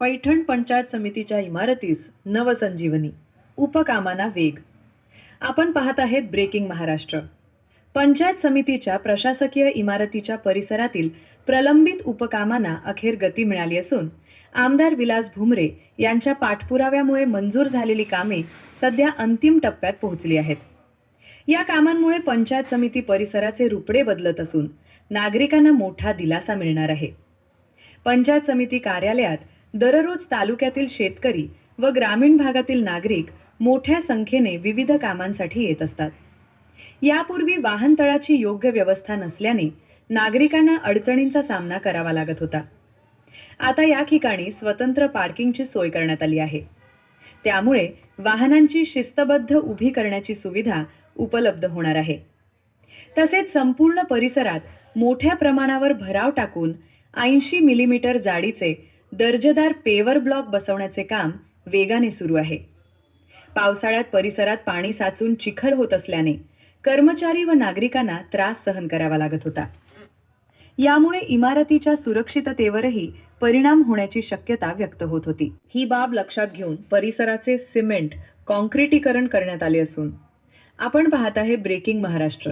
पैठण पंचायत समितीच्या इमारतीस नवसंजीवनी. उपकामांना वेग. आपण पाहत आहेत ब्रेकिंग महाराष्ट्र. पंचायत समितीच्या प्रशासकीय इमारतीच्या परिसरातील प्रलंबित उपकामांना अखेर गती मिळाली असून आमदार विलास भुमरे यांच्या पाठपुराव्यामुळे मंजूर झालेली कामे सध्या अंतिम टप्प्यात पोहोचली आहेत. या कामांमुळे पंचायत समिती परिसराचे रुपडे बदलत असून नागरिकांना मोठा दिलासा मिळणार आहे. पंचायत समिती कार्यालयात दररोज तालुक्यातील शेतकरी व ग्रामीण भागातील नागरिक मोठ्या संख्येने विविध कामांसाठी येत असतात. यापूर्वी वाहनतळाची योग्य व्यवस्था नसल्याने नागरिकांना अडचणींचा सामना करावा लागत होता. आता या ठिकाणी स्वतंत्र पार्किंगची सोय करण्यात आली आहे. त्यामुळे वाहनांची शिस्तबद्ध उभी करण्याची सुविधा उपलब्ध होणार आहे. तसेच संपूर्ण परिसरात मोठ्या प्रमाणावर भराव टाकून ऐंशी मिलीमीटर जाडीचे दर्जेदार पेवर ब्लॉक बसवण्याचे काम वेगाने सुरू आहे. पावसाळ्यात परिसरात पाणी साचून चिखल होत असल्याने कर्मचारी व नागरिकांना त्रास सहन करावा लागत होता. यामुळे इमारतीच्या सुरक्षिततेवरही परिणाम होण्याची शक्यता व्यक्त होत होती. ही बाब लक्षात घेऊन परिसराचे सिमेंट कॉन्क्रिटीकरण करण्यात आले असून आपण पाहत आहे ब्रेकिंग महाराष्ट्र.